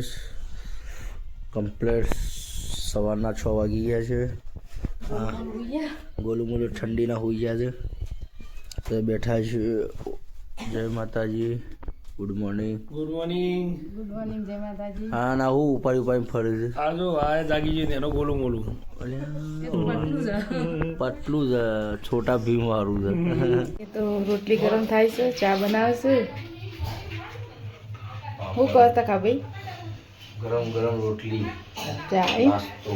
Guys complete સવારના છ વાગી ગયા છે. ગોલું મોલું ઠંડીના હોઈ ગયા છે. તો બેઠા છે જય માતાજી. ગુડ મોર્નિંગ ગુડ મોર્નિંગ હા ના હું ઉપાડી ઉપાડી ફરે છે. આ જો આ જાગી જઈને એનો ગોલું મોલું પટલું જ. છોટા ભીમ વાળું છે. તો રોટલી ગરમ થાય છે ચા બનાવે છે. હું કરતા કા ભાઈ? ગરમ ગરમ રોટલી ચા નાસ્તો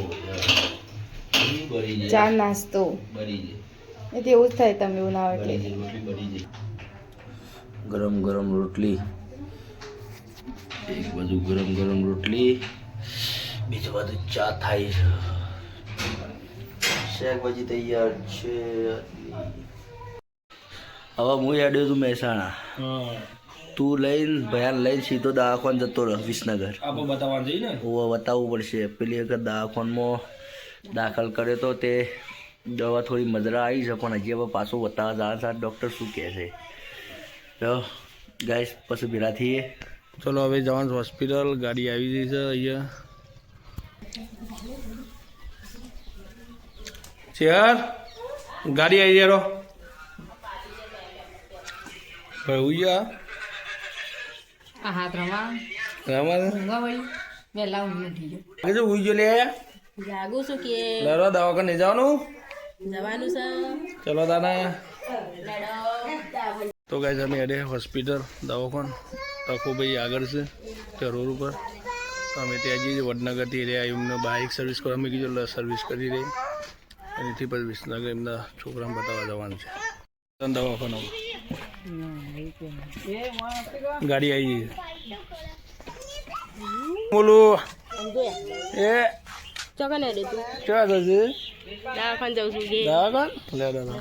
ચા નાસ્તો. બળી જાય. એવું જ થાય તમે એવું ના એટલે રોટલી બળી જાય. ગરમ ગરમ રોટલી. એક બાજુ ગરમ ગરમ રોટલી બીજી બાજુ ચા થાય છે. શાકભાજી તૈયાર છે. હવે હું એડ્યો છું મહેસાણા. હા. તું લઈને ભયાન લઈને સીધો દવાખાન જતો રહ વિસનગર. હોવા બતાવવું પડશે. પેલી વખત દવાખાનમાં દાખલ કર્યો તો તે દવા થોડી મજરા આવી છે પણ હજી હવે પાછું બતાવવા જાણ સાથ ડૉક્ટર શું કહે છે? તો ગાઈસ પછી ભેગા થઈએ. ચલો હવે જવાનું હોસ્પિટલ ગાડી આવી ગઈ છે અહીંયા. ચેર ગાડી આવી જાય ભાઈ ઉયા આ હાથ રમા રામા ઊંઘા વળી. વહેલા ઊંઘી ઉઠી ગયો. કે જો ઉઈ લે. જાગું છું કે? લડવા દવાખાને નહીં જવાનું? જવાનું છે. ચલો તો ગાઈઝ અમે અડે હોસ્પિટલ દવાખાન. તકોભાઈ આગળ છે તે રોડ ઉપર અમે ત્યાં જઈએ વડનગરથી રહ્યા એમને બાઇક સર્વિસ કરવા અમે કીધું સર્વિસ કરી રહી. એનાથી પછી વિસનગર એમના છોકરાને બતાવવા જવાનું છે. દવાખાનામાં? ગાડી આવી ગઈ બોલું. એ. ચોકને દવાખાને જાઉં છું દવાખાન? લે દાદા.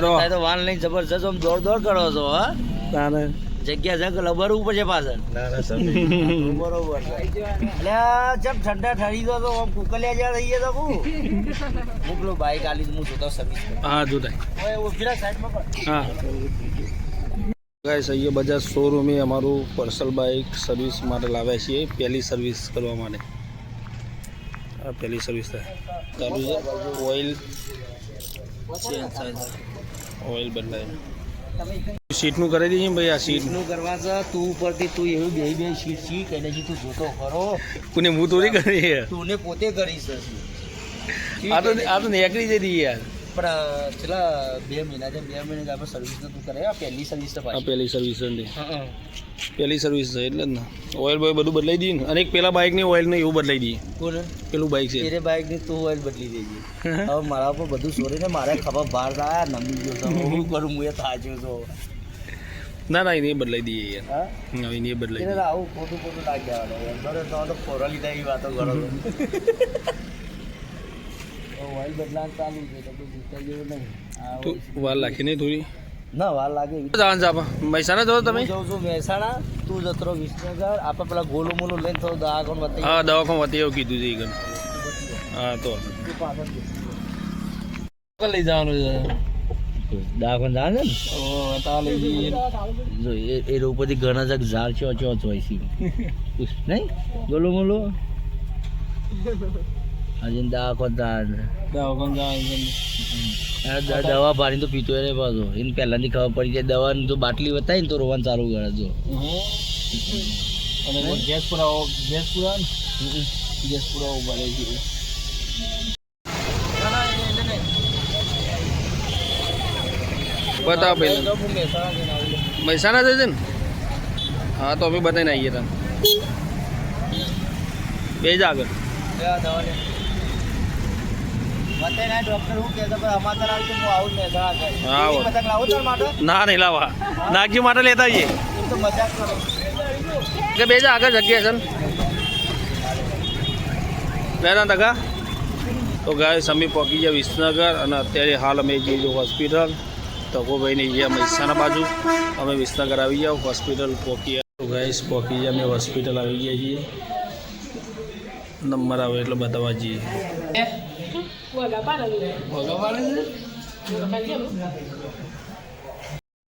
અત્યારે તો વાન લઈને જબરજસ્ત આમ દોડ દોડ કરો છો હા. તાને જગ્યા છે કે લબરવું પડશે પાછળ? બરોબર એટલે જબ ઠંડા ઠરી દો તો આમ કુકલિયા જ્યાં રહીએ તો હું મોકલો બાઈક આલી હું જોતો સર્વિસ હા જોતા ઓય ઊભી સાઈડમાં પણ. હા. ગાઈસ અહીંયા બજાજ શોરૂમે અમારું પર્સનલ બાઇક સર્વિસ માટે લાવ્યા છીએ પહેલી સર્વિસ કરવા માટે. આ પહેલી સર્વિસ થાય. ચાલુ છે. ઓઇલ ચેન્જ થાય છે ઓઇલ બદલાય. સીટનું કરી દઈએ ભાઈ આ સીટનું કરવા છે તું ઉપરથી તું એવું બે બે સીટ શીખ એટલે જી તું જોતો ખરો. કોને હું થોડી કરી તું પોતે કરી છે આ તો આ તો નીકળી જતી યાર. પણ છેલ્લા બે મહિના છે બે મહિના આપણે સર્વિસ તો તું કરે આ પહેલી સર્વિસ આ પહેલી સર્વિસ હા. પહેલી સર્વિસ છે એટલે જ ને. ઓઇલ બોય બધું બદલાઈ દઈએ ને. અને એક પેલા બાઇકની ઓઇલ ને એવું બદલાઈ દઈએ. કોને પેલું બાઇક છે. એ બાઇકની તું ઓઇલ બદલી દેજે હવે મારા પર બધું સોરીને મારે ખબર બહાર આ નમી ગયો તો. હું કરું હું એ થાચ્યો તો. ના ના એને બદલાઈ દઈએ યાર. હા? હા એને બદલાઈ દઈએ. આવું ખોટું ખોટું લાગ્યા વાળો તો તો ફોરા લીધા એવી વાતો કરો છો. ઓઇલ બદલાવાનું ચાલુ છે તો કોઈ જીતા જેવું નહીં. તું વાર લાખી નહીં થોડી. ના વાર લાગે જવાનું છે આપણે. મહેસાણા જો તમે? જાઉં છું મહેસાણા તું જતરો વિસનગર. આપણે પેલા ગોલું મોલું લઈને થોડું દવાખાનું બતાવી હા દવાખાન વતી એવું કીધું છે હા તો. લઈ જવાનું છે? દવાખાનું જાય છે ને? તા લઈ જઈએ. જો એ ઘણા જગ ઝાડ ચો ચોય છે. નહીં? બોલો બોલો દવાખાન જવાનું આ દવા પાણી તો પીતો રે પાછો. એને પહેલાંથી ખબર પડી જાય દવાની તો બાટલી બતાવી ને તો રોવાનું ચાલુ કરે જો. અને ગેસ પુરાવો ગેસ પુરાવો ગેસ પુરાવો ભરે છે. બતાવો પેલા મહેસાણા જશે ને? હા તો અમે બતાવીને આવીએ તને. બે જ આગળ. ડોક્ટર ના નહીં લાવા નાગજી માટે લેતા આવીએ. કે બે જા આગળ જગ્યા છે ને ટકા તો ગાય સમી પહોંચી ગયા વિસનગર અને અત્યારે હાલ અમે જઈએ છીએ હોસ્પિટલ. તકોભાઈની જે મહેસાણા બાજુ. અમે વિસનગર આવી જાઓ હોસ્પિટલ પહોંચી તો ગાઈસ પહોંચી ગયા અમે હોસ્પિટલ આવી ગયા છીએ. નંબર આવે એટલે બતાવવા જઈએ.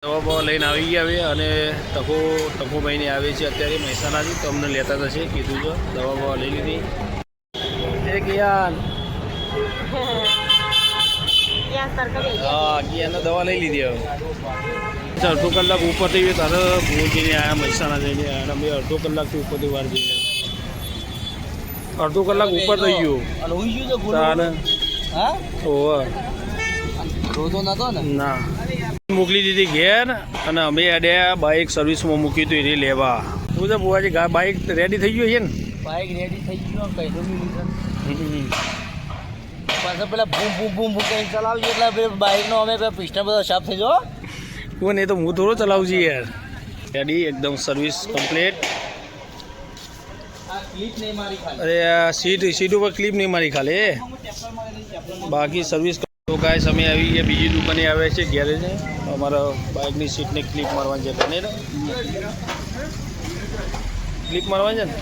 દવા લઈને આવી ગયા હવે અને તકો ભાઈને આવે છે અત્યારે મહેસાણાથી. તો અમને લેતા જશે કીધું છે. દવા બવા લઈ લીધી. એ કિયાન હા કિયાને દવા લઈ લીધી હવે. અડધો કલાક ઉપર થઈ ગયો તારે પહોંચીને આવ્યા મહેસાણા જઈને અને અમે અડધો કલાકથી ઉપરથી વાર જઈને અડધો કલાક ઉપર થઈ ગયો. અને હું? તો હા ઓવર રોતો નતો ને? ના. મોકલી દીધી ઘેર અને અમે અડ્યા બાઇક સર્વિસમાં મૂકી હતી એ લેવા. શું છે બુવાજી ગા બાઇક રેડી થઈ ગયું છે ને? બાઇક રેડી થઈ ગયું કઈ પાછા પેલા બૂમ બૂમ બૂમ બૂમ કરીને ચલાવજો એટલે બાઇકનો અમે પિસ્ટન બધો સાફ થઈ જાઓ. કોણ એ તો હું થોડો ચલાવું છું યાર. રેડી એકદમ સર્વિસ કમ્પ્લીટ અરે સીટ સીટ ઉપર ક્લિપ નહીં મારી ખાલી બાકી સર્વિસ તો ગાય અમે આવી ગયા, બીજી દુકાને આવે છે ગેરેજે. અમારા બાઇકની સીટને ક્લિપ મારવાની છે તને ક્લિપ મારવાની છે ને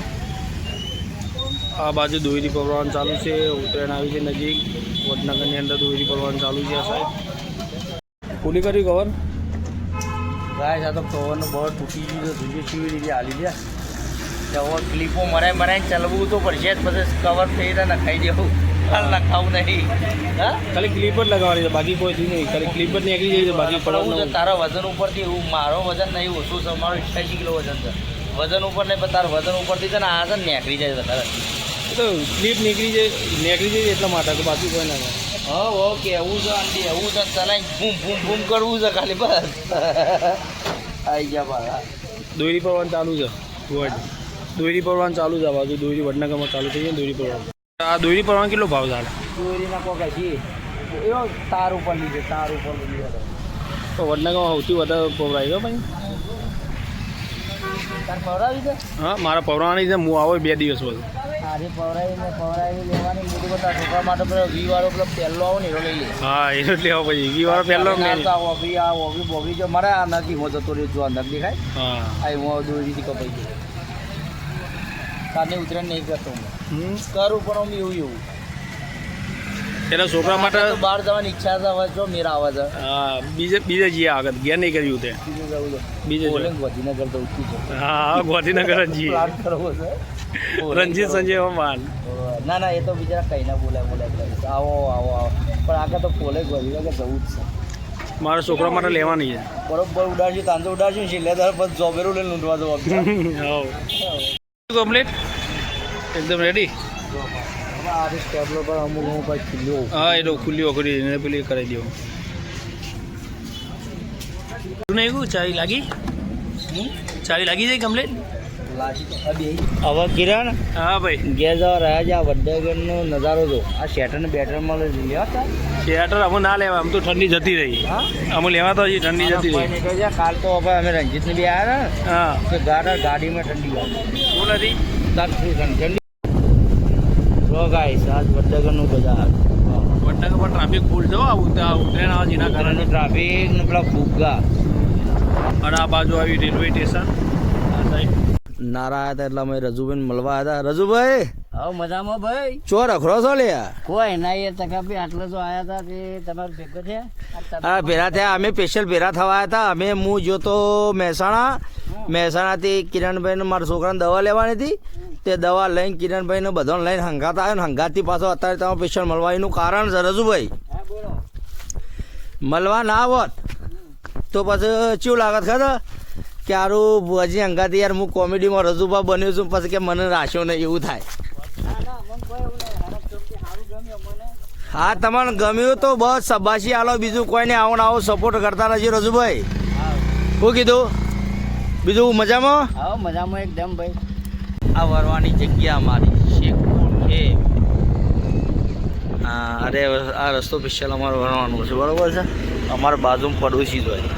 આ બાજુ દોરી પરવાનું ચાલુ છે, ઉત્તરાયણ આવી છે નજીક. વડનગરની અંદર દોયરી પરવાનું ચાલુ છે સાહેબ ખુલી કર્યું કરી કવર ગાય આ તો કવરનો બળ તૂટી ગયું તો સીવી રીતે હાલી દે હવે ક્લિપો મરાય મરાય ચલવું તો પડશે જ, પછી કવર થઈ રહ્યા નખાઈ દેવું. હાલ નખાવું નહીં. હા? ખાલી ક્લિપ જ લગાવવાની છે બાકી કોઈ નહીં. ખાલી ક્લિપ જ નીકળી જાય છે બાકી પડવાનું તારા વજન ઉપરથી હું મારો વજન નહીં ઓછું છે મારો અઠ્યાસી કિલો વજન છે. વજન ઉપર નહીં પણ તારા વજન ઉપરથી છે ને આ છે ને નીકળી જાય વધારે તો ક્લિપ નીકળી જાય નીકળી જાય એટલા માટે કે બાકી કોઈ ના. હા ઓકે એવું છે આંટી એવું છે ચલાઈ બૂમ બૂમ બૂમ કરવું છે ખાલી બસ. આવી ગયા બાળા. દોરી પરવાનું ચાલુ છે દોરી પરવાનું ચાલુ છે બાજુ દોરી વડનગરમાં ચાલુ થઈ જાય દોરી પરવાનું. આ દોરી પરવાનું કેટલો ભાવ ચાલે? દોરીના કોકા છે. એવો તાર ઉપર લીધે તાર ઉપર લીધે. તો વડનગરમાં સૌથી વધારે પવરાય ગયો ભાઈ. હા મારા પવરાવાની છે હું આવો બે દિવસ બધું આરે પવરાવીને પવરાવી લેવાની બધું બધા છોકરા માટે પેલો વી વાળો પેલો પહેલો આવો ને એનો લઈ લે. હા એ જ લેવા પછી. વી વાળો પહેલો તો આ ઓગળી બોગળી જો મારે આ નથી હું જતો રહ્યો જો અંદર દેખાય હા. આ હું દોરીથી કપાઈ ગયો. કારને ઉતરણ નહીં કરતો હું. કરું પણ હું એવું એવું. એટલે છોકરા માટે બહાર જવાની ઈચ્છા છે હવે જો મેરા આવે છે. હા બીજે બીજે જઈએ આગળ. ઘેર નહીં કર્યું તે બીજું જવું છે. બીજે. ગોધીનગર તો ઉઠી છે હા ગોધીનગર જ જઈએ. પ્લાન કરવો છે. રણજીત સંજય માન ના ના એ તો બિચારા કઈ ના બોલાય બોલાય આવો આવો આવો. પણ આગળ તો પોલે ગોધીનગર જવું જ છે. મારા છોકરા માટે લેવાની છે. બરોબર ઉડાડશું તાંજો ઉડાડશું એટલે દર પછી જોબેરું લઈને ઊંધવા જવા કમ્પ્લીટ એકદમ રેડી હા એટલો તો ખુલ્લી વખરી એને પેલી કરાવી દો નહીં કહું ચાવી લાગી? ચાવી લાગી જાય કમ્પ્લીટ હવે કિરણ હા ભાઈ. ગેસ રહ્યા છે આ વડનગરનો નજારો જો આ શેટર ને બેટર મળે છે. લેવા થિયેટર અમે ના લેવા આમ તો ઠંડી જતી રહી. હા? અમે લેવા તો હજી ઠંડી જતી રહી. કાલ તો હવે અમે રંજીત ને બી આવ્યા ને. હા. ગાડા ગાડીમાં ઠંડી લાગે. શું નથી ઠંડી? જો ગાઈસ આજ વડનગરનું બજાર. વડનગર પર ટ્રાફિક ફૂલ છે ઉત્તરાયણ આવે જેના કારણે. ટ્રાફિક ને પેલા ફુગ્ગા. અને આ બાજુ આવી રેલવે સ્ટેશન નારા હતા એટલે અમે રજુભાઈ મળવા હતા. રજુભાઈ! હા મજામાં ભાઈ? ચો રખડો છો લે? કોઈ ના એ તકા ભી આટલે જો આયા હતા તે તમારું ભેગો છે હા ભેરા થયા. અમે સ્પેશિયલ ભેરા થવા હતા. અમે હું જોતો મહેસાણા. મહેસાણાથી કિરણભાઈને મારા છોકરાને દવા લેવાની હતી. તે દવા લઈને કિરણભાઈને બધાને લઈને હંગાત આવ્યો ને હંગાતથી પાછો અત્યારે તમે સ્પેશિયલ મળવા એનું કારણ છે રજુભાઈ. મળવા ના આવત તો પછી ચેવું લાગત ખરા કે આરું હજી હંગાથી યાર હું કોમેડીમાં રજુભા બન્યો છું પછી કે મને રાખ્યો નહીં એવું થાય. ના ના હા તમને ગમ્યું તો બસ સબાશી આલો બીજું કોઈને આવો ને આવો સપોર્ટ કરતા રહેજો રજુભાઈ. શું કીધું? બીજું મજામાં? હા મજામાં એકદમ ભાઈ. આ વરવાની જગ્યા અમારી. શેખપુર છે અરે આ રસ્તો સ્પેશિયલ અમારે વરવાનો છે. બરોબર છે? અમારા બાજુમાં પડોશી જોઈએ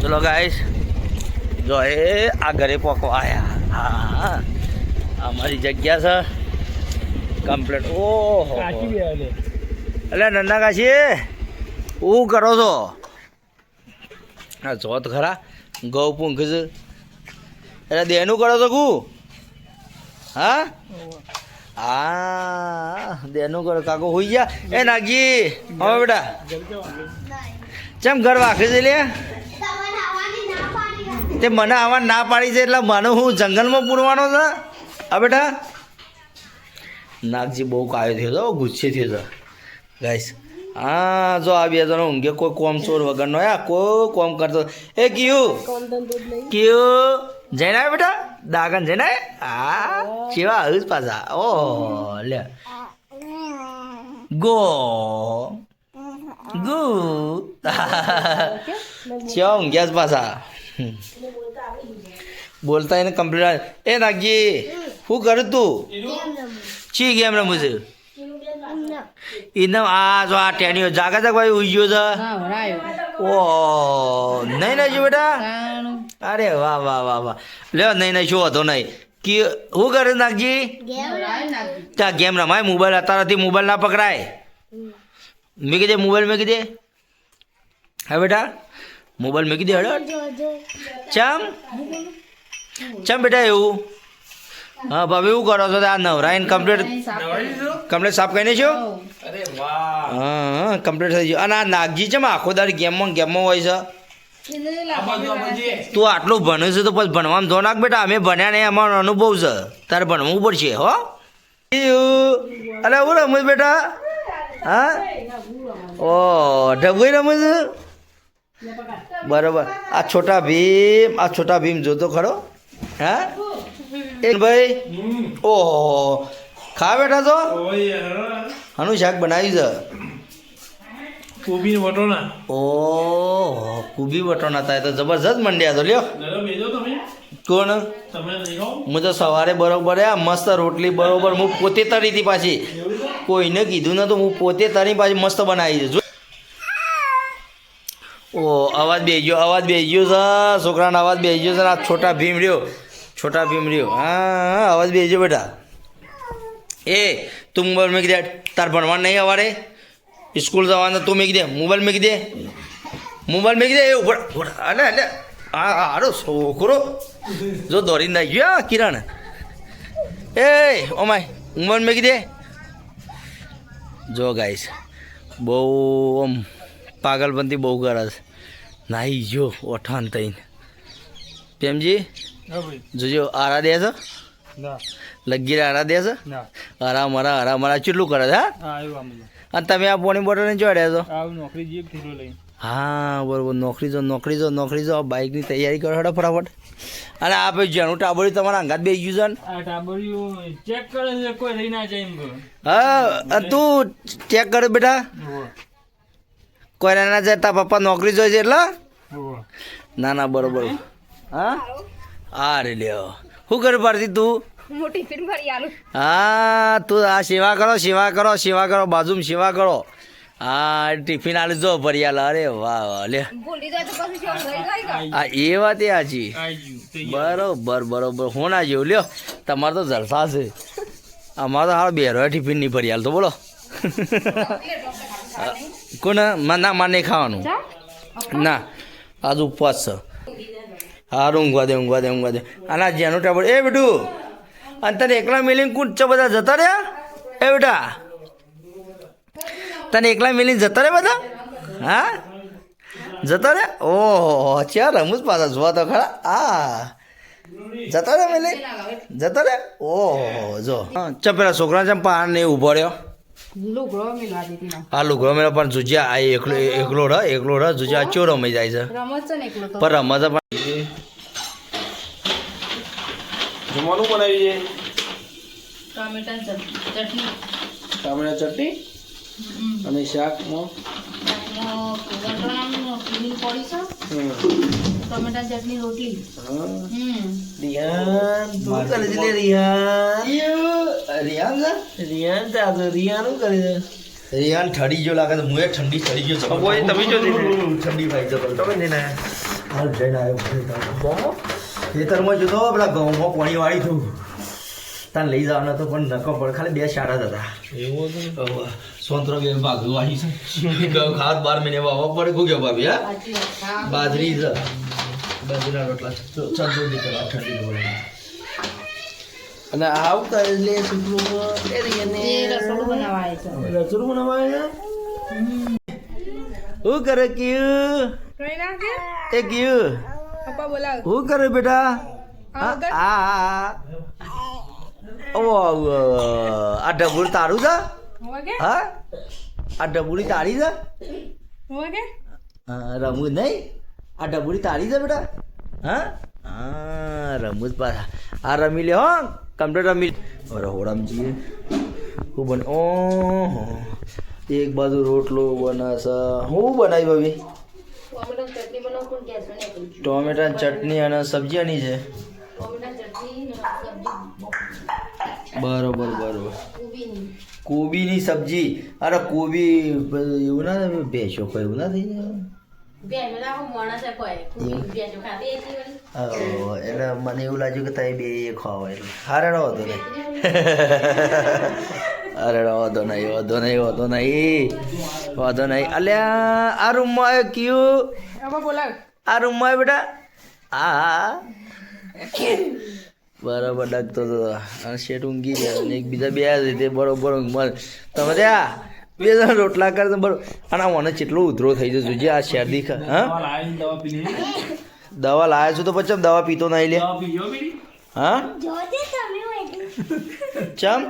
ચલો ગાઈસ જો એ આ ઘરે પોકો આયા. હા અમારી જગ્યા છે. કમ્પ્લેટ ઓહો. એટલે નન્ના કાશી હું કરો છો? હા જોત ખરા. ગૌ પૂંખ છે. એટલે દેનું કરો તો કુ? હા? હા દેનું કરો. કાકો હોઈ ગયા? એ નાગી હવે બેટા. ચમ ઘર વાખી છે લે? તે મને આવા ના પાડી છે એટલે મને હું જંગલમાં પૂરવાનો છે? હા બેટા? નાગજી બહુ કાયો થયો હતો ગુસ્સે થયો હતો ગાઈસ હા જો આ બે જણો ઊંઘે કોઈ કોમ ચોર વગરનો આ કોઈ કોમ કરતો. એ કયું? કયું? જઈને આવ્યા બેટા. દાગન જઈને આ ચેવા આવ્યું પાછા. ઓ લે. ગો. ગુ. ઊંઘ્યા જ પાછા. બોલતા એને કમ્પ્લીટ એ નાગજી શું કરું તું? ચી ગેમ રમું છે? ઇનમ આ જો આ ટેણીઓ જાગા જાગ ભાઈ ઉઈ ગયો છે? ઓ નહીં નહીં જો બેટા અરે વાહ વાહ વાહ વાહ. લ્યો નહીં નહીં શું હતો નહીં. કે શું કરે નાગજી ત્યાં ગેમ રમાય મોબાઈલ અત્યારથી મોબાઈલ ના પકડાય. મેં દે મોબાઈલ મેં દે. હા બેટા? મોબાઈલ મેં દે હડો ચમ? ચમ બેટા એવું? હા ભાભી એવું કરો છો? આ નવરાઈન કમ્પ્લીટ કમ્પ્લીટ સાફ કરીને છો અરે વાહ. હા કમ્પ્લીટ થઈ ગયું. અને આ નાગજી છે આખો દાડ ગેમમાં ગેમમાં હોય છે. તું આટલું ભણે છે તો પછી ભણવામાં ધો નાખ બેટા. અમે ભણ્યા નહીં અમારો અનુભવ છે. તારે ભણવું પડશે હો. અરે હું રમું બેટા? હા? ઓ ઢબુઈ રમું છું? બરોબર. આ છોટા ભીમ આ છોટા ભીમ જોતો ખરો. હા? એ ભાઈ. ઓહો. ખા બેઠા યાર. આનું શાક બનાવ્યું છે. કોબીને વટોના ઓહો કુબી વટોના થાય તો જબરજસ્ત મંડ્યા તો લ્યો. કોણ? હું તો સવારે બરોબર આ મસ્ત રોટલી બરોબર હું પોતે તરી હતી પાછી છે? કોઈને કીધું નતું હું પોતે તરી પાછી મસ્ત બનાવી છું. ઓ અવાજ બે ગયો અવાજ બે ગયો છે છોકરાનો અવાજ બે ગયો છે આ છોટા ભીમ રહ્યો ભીમ રહ્યો હા હા, અવાજ બેજો બેટા એ તું મોબાઈલ મૂકી દે તાર ભણવાનું નહીં અવારે સ્કૂલ જવાનું તું મૂકી દે મોબાઈલ મૂકી દે મોબાઈલ મૂકી દે એ ઉપર અલે હા હા હારો છોકરો જો દોરી ના ગયો આ કિરણ એ ઓમાય મોબાઈલ મૂકી દે જો ગાઈશ બહુ આમ પાગલબંધી બહુ કરે છે નાહી જો ઓઠાન થઈને પ્રેમજી જોજો આરા દે છે? ના. લગીર આરા દે છે? ના. હરા મરા હરા મરા કેટલું કરે છે અને તમે આ પોણી બોટલને ચડ્યા છો? નોકરી જીપ થેલો હા બરોબર. નોકરી જો નોકરી જો નોકરી જો. આ બાઇકની તૈયારી કરો હેડો ફટાફટ. અને આ ભાઈ જેનું ટાબોરી તમારા અંગાત બે ગયું છે ને? આ ચેક કરે છે કોઈ રહી ના જાય હા તું ચેક કર બેટા. કોઈ ના જાય તારા પપ્પા નોકરી જોઈએ છે એટલે? ના ના બરોબર. હા? હા રે લ્યો. શું કરું પારસી તું? મોટી ભરી આલું. હા તું આ સેવા કરો સેવા કરો સેવા કરો બાજુમાં સેવા કરો. હા ટિફિન આલી જો ભરિયાલ. અરે વાહ વાહ લે. ભૂલી જાય તો પછી શું ગઈ ગઈ ગઈ આ એ વાત એ હાજી બરોબર બરોબર. હું ના જેવું. લ્યો તમારે તો જલસા છે. અમારે તો હાલ બેરો ટિફિન નહીં ભરિયાલ તો બોલો. કોને માં ના માર નહીં ખાવાનું. ના આજ ઉપવાસ છે. હા ઊંઘવા દે ઊંઘવા દે ઊંઘવા દે. અને આ જેનું ટેબલ એ બેટું, અને તને એકલા મિલિંગ કુંચ છે બધા? જતા રહ્યા? એ બેટા, તને એકલા મિલિંગ જતા રહ્યા બધા? હા? જતા રે ઓહો ચાર રમૂજ પાછા જોવા તો ખરા. આ, જતા રે મિલિંગ જતા રે ઓહો, જો. ચમ છોકરા ચમ પાન ને ઊભો રહ્યો? આ લુગડો મેળો પણ જુજ્યા આ એકલો એકલો રહ એકલો રહ જુજ્યા ચો રમી જાય છે? પર રમત પણ જમવાનું બનાવી છે? ટમેટા ચટણી. ટામેટા ચટણી? અને શાકમાં? પડી છે. ટમેટા ચટણી રોટલી રિયાન શું કરે છે લે રિયાન રિયાન રિયાન તો રિયાન શું કરે છે? રિયાન ઠડી ગયો લાગે તો મુએ ઠંડી ઠરી ગયો છે. કોઈ તમે જો ઠંડી ભાઈ જબર તમે જઈને હાલ જઈને આવ્યો ખેતરમાં જોતો પેલા ઘઉંમાં પાણી વાળી છું તાન લઈ જવાનો હતો પણ નકો પડે. ખાલી બે શાળા જ હતા. એવું હતું સોંતરો બે છે. ગયો ખાત બાર મહિને વાવવા પડે. ગયો ભાભી હા? બાજરી છે બાજરીના રોટલા ચંદો નીકળવા ઠંડી પડે અને આવું એટલે લે છોકરું રસોડું બનાવાય છે. રસોડું બનાવાય હું કરે કયું? કઈ ના કે? એ કયું? પપ્પા હું કરે બેટા? આ ડબુર તારું છે? હા? આ ડબુરી તારી છે? રમવું નહીં? આ ડબુરી તારી છે બેટા? હા? હા રમવું જ પાછા. આ રમી લે હો કમ્પ્લીટ રમી અરે હોડામ જઈએ હું બને ઓ એક બાજુ રોટલો બનાવશે હું બનાવી ભાભી? ટોમેટા ચટણી અને સબ્જી આની છે. બરોબર બરોબર. કોબીની સબ્જી. અરે કોબી, એવું ના ભેંસો કોઈ એવું ના થઈ જાય. એટલે મને એવું લાગ્યું કે તમે બે એ ખાવ એટલે હારે વાંધો નહીં. અરે વાંધો નહીં વાંધો નહીં વાંધો નહીં. વાંધો નહીં. અલ્યા આ રૂમમાં આવ્યો કયું? બોલાવ. આ રૂમમાં આવ્યો બેટા? આ. બરાબર ડગતો હતો અને શેઠ ઊંઘી ગયા. અને એક બીજા બે તે બરોબર ઊંઘમાં. તમે ત્યાં? બે જણા રોટલા કર તો બરોબર અને મને કેટલો ઉધરો થઈ જશે જોજે આ શરદી હા? દવા લાયા લાવ્યા છું તો પછી દવા પીતો નહીં લે. હા? ચમ?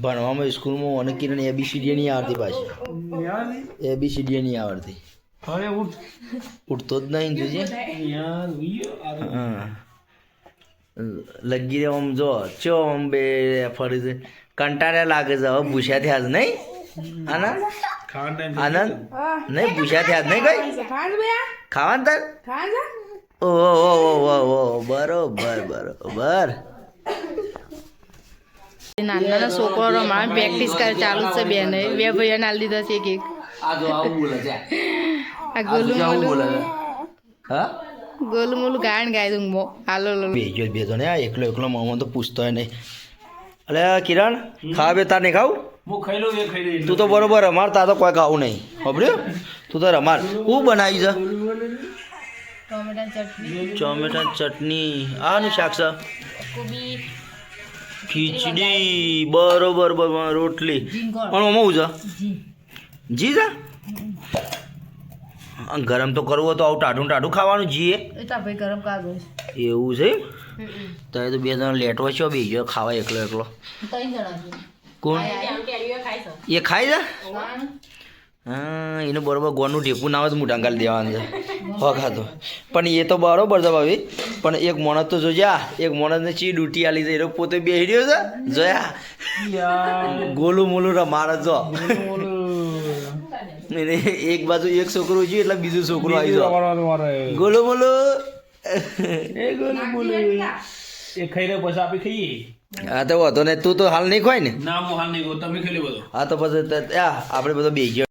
ભણવામાં સ્કૂલમાં મને કિરણ એબીસીડી નહીં આવડતી પાછી. એબીસીડી નહીં આવડતી. ઉઠતો જ નહીં જોજે. લગી રહ્યો આમ જો ચો આમ બે ફરી કંટાળ્યા લાગે છે હવે ભૂસ્યા થયા જ નહીં? આનંદ આનંદ નહીં ભૂસ્યા થયા જ નહીં કઈ? ખાવાનું તાર? ઓ ઓ ઓ ઓ બરોબર બરોબર. નાના છોકરો રમાડવાની પ્રેક્ટિસ કરે ચાલુ જ છે બેન. બે ભાઈઓને આલી દીધા છે એક એક. આ જો બોલે છે. ગોલું બોલે હા? ગોલું મોલું ગાયન ગાય તું મો હાલો લો બેજો બેજો ને આ એકલો એકલો મામા તો પૂછતો નહીં. અલે કિરણ ખાવા બે તાર નહીં ખાવું હું ખાઈ લઉં એ ખાઈ લઈ તું તો બરોબર રમાડ તાર તો કોઈ ખાવું નહીં. ખબર્યું? તું તો રમાડ હું બનાવી છે? ટોમેટા ચટણી. આનું શાક છે? ખીચડી. બરોબર બરોબર રોટલી. પણ ઓમાં છે? જી. છે? ગરમ તો કરવું તો આવું ટાઢું ટાઢું ખાવાનું જીએ. એ તો ભાઈ ગરમ એવું છે તો એ તો બે જણ લેટો છો બીજો ખાવા એકલો એકલો. કોણ? એ ખાય છે? હા એનું બરોબર ગોળનું ઢેપું ના આવે તો મોઢા ગાલી દેવાનું છે. હો ખાતો પણ એ તો બરોબર છે ભાભી. પણ એક મોણસ તો જોજ્યા એક માણસને ચી ડૂટી આલી છે એ પોતે બેહી રહ્યો છે. જોયા ગોલું મોલું મારે જો. એક બાજુ એક છોકરું છે એટલે બીજું છોકરું આવી જાય ગોલું મોલું. એ ગોલું બોલું. એ ખાઈ પછી આપી ખાઈએ. હા તો વાંધો ને તું તો હાલ નહીં ખોય ને? ના હું હાલ નહીં તમે ખાઈ લે બધો હા તો પછી આપડે આપણે બધો બે ગયો.